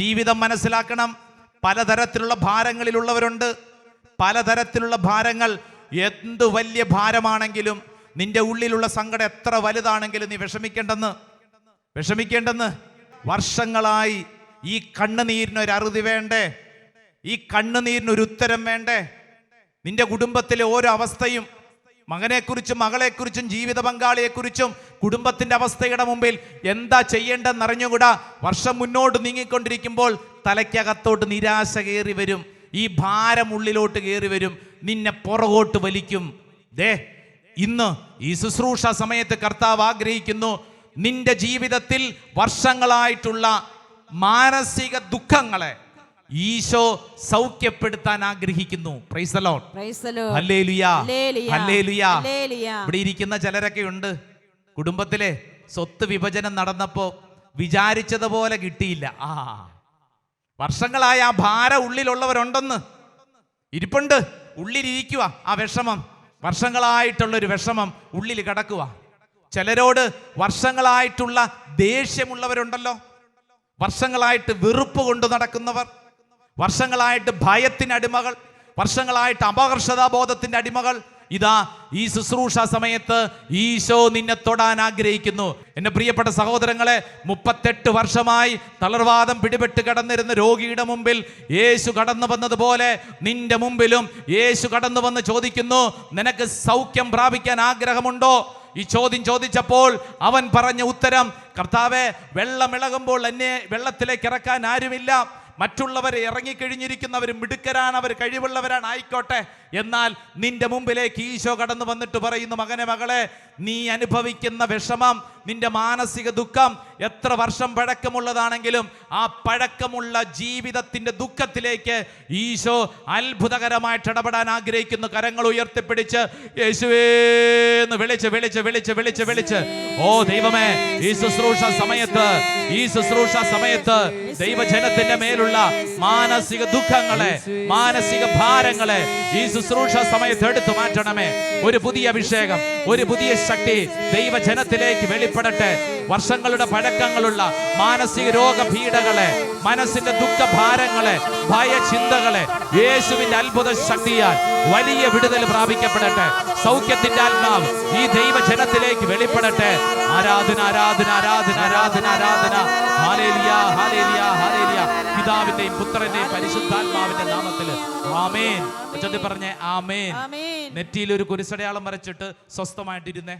ജീവിതം മനസ്സിലാക്കണം. പലതരത്തിലുള്ള ഭാരങ്ങളിലുള്ളവരുണ്ട്. പലതരത്തിലുള്ള ഭാരങ്ങൾ എന്ത് വലിയ ഭാരമാണെങ്കിലും നിന്റെ ഉള്ളിലുള്ള സങ്കടം എത്ര വലുതാണെങ്കിലും നീ വിഷമിക്കേണ്ടെന്ന്. വിഷമിക്കേണ്ടെന്ന്. വർഷങ്ങളായി ഈ കണ്ണുനീരിന് ഒരു അറുതി വേണ്ടേ? ഈ കണ്ണുനീരിന് ഒരു ഉത്തരം വേണ്ടേ? നിന്റെ കുടുംബത്തിലെ ഓരോ അവസ്ഥയും മകനെക്കുറിച്ചും മകളെക്കുറിച്ചും ജീവിത പങ്കാളിയെക്കുറിച്ചും കുടുംബത്തിന്റെ അവസ്ഥയുടെ മുമ്പിൽ എന്താ ചെയ്യേണ്ടെന്ന് അറിഞ്ഞുകൂടാ? വർഷം മുന്നോട്ട് നീങ്ങിക്കൊണ്ടിരിക്കുമ്പോൾ തലയ്ക്കകത്തോട്ട് നിരാശ കയറി വരും. ഈ ഭാരം ഉള്ളിലോട്ട് കയറി വരും. നിന്നെ പുറകോട്ട് വലിക്കും. ദേ ഇന്ന് ഈ ശുശ്രൂഷ സമയത്ത് കർത്താവ് ആഗ്രഹിക്കുന്നു നിന്റെ ജീവിതത്തിൽ വർഷങ്ങളായിട്ടുള്ള മാനസിക ദുഃഖങ്ങളെ ഈശോ സൗഖ്യപ്പെടുത്താൻ ആഗ്രഹിക്കുന്നു. ഇവിടെ ഇരിക്കുന്ന ചിലരൊക്കെ ഉണ്ട്. കുടുംബത്തിലെ സ്വത്ത് വിഭജനം നടന്നപ്പോൾ വിചാരിച്ചതുപോലെ കിട്ടിയില്ല. ആ വർഷങ്ങളായ ആ ഭാരം ഉള്ളിലുള്ളവരുണ്ടെന്ന്. ഇരിപ്പുണ്ട്. ഉള്ളിലിരിക്കുക ആ വിഷമം. വർഷങ്ങളായിട്ടുള്ളൊരു വിഷമം ഉള്ളിൽ കിടക്കുക ചിലരോട് വർഷങ്ങളായിട്ടുള്ള ദേഷ്യമുള്ളവരുണ്ടല്ലോ. വർഷങ്ങളായിട്ട് വെറുപ്പ് കൊണ്ട് നടക്കുന്നവർ. വർഷങ്ങളായിട്ട് ഭയത്തിന് അടിമകൾ വർഷങ്ങളായിട്ട് അപകർഷതാബോധത്തിന്റെ അടിമകൾ ഇതാ ഈ ശുശ്രൂഷ സമയത്ത് ഈശോ നിന്നെ തൊടാൻ ആഗ്രഹിക്കുന്നു. എന്റെ പ്രിയപ്പെട്ട സഹോദരങ്ങളെ മുപ്പത്തെട്ട് വർഷമായി തളർവാദം പിടിപെട്ട് കടന്നിരുന്ന രോഗിയുടെ മുമ്പിൽ യേശു കടന്നു വന്നതുപോലെ നിന്റെ മുമ്പിലും യേശു കടന്നു വന്ന് ചോദിക്കുന്നു നിനക്ക് സൗഖ്യം പ്രാപിക്കാൻ ആഗ്രഹമുണ്ടോ? ഈ ചോദ്യം ചോദിച്ചപ്പോൾ അവൻ പറഞ്ഞ ഉത്തരം കർത്താവെ വെള്ളമിളകുമ്പോൾ എന്നെ വെള്ളത്തിലേക്ക് ഇറക്കാൻ ആരുമില്ല. മറ്റുള്ളവർ ഇറങ്ങിക്കഴിഞ്ഞിരിക്കുന്നവർ മിടുക്കരാണ്. അവർ കഴിവുള്ളവരാണ്. ആയിക്കോട്ടെ. എന്നാൽ നിന്റെ മുമ്പിലേക്ക് ഈശോ കടന്നു വന്നിട്ട് പറയുന്നു മകനെ മകളെ നീ അനുഭവിക്കുന്ന വിഷമം നിന്റെ മാനസിക ദുഃഖം എത്ര വർഷം പഴക്കമുള്ളതാണെങ്കിലും ആ പഴക്കമുള്ള ജീവിതത്തിന്റെ ദുഃഖത്തിലേക്ക് ഈശോ അത്ഭുതകരമായിട്ട് ഇടപെടാൻ ആഗ്രഹിക്കുന്നു. കരങ്ങൾ ഉയർത്തിപ്പിടിച്ച് യേശുവേ എന്ന് വിളിച്ച് വിളിച്ച് വിളിച്ച് വിളിച്ച് വിളിച്ച്. ഓ ദൈവമേ ഈ ശുശ്രൂഷ സമയത്ത് ഈ ശുശ്രൂഷ സമയത്ത് ദൈവജനത്തിന്റെ മേലുള്ള മാനസിക ദുഃഖങ്ങളെ മാനസിക ഭാരങ്ങളെ ഈ ശുശ്രൂഷ സമയത്ത് എടുത്തു മാറ്റണമേ. ഒരു പുതിയ അഭിഷേകം ഒരു പുതിയ ശക്തി ദൈവജനത്തിലേക്ക് വെളിപ്പെടട്ടെ. വർഷങ്ങളുടെ പഴക്കങ്ങളുള്ള മാനസിക രോഗപീഠകളെ മനസ്സിന്റെ ദുഃഖഭാരങ്ങളെ ഭയചിന്തകളെ യേശുവിന്റെ അത്ഭുത ശക്തിയാൽ വലിയ വിടുതൽ പ്രാപിക്കപ്പെടട്ടെ. സൗഖ്യത്തിന്റെ ആത്മാവ് ഈ ദൈവജനത്തിലേക്ക് വെളിപ്പെടട്ടെ. ആരാധന ആരാധന ആരാധന ആരാധന ആരാധന. പിതാവിന്റെയും പുത്രന്റെയും പരിശുദ്ധാത്മാവിന്റെ നാമത്തിൽ ആമേൻ. പറഞ്ഞേ ആമേൻ. നെറ്റിയിൽ ഒരു കുരിശടയാളം വരച്ചിട്ട് സ്വസ്ഥമായിട്ടിരുന്നേ.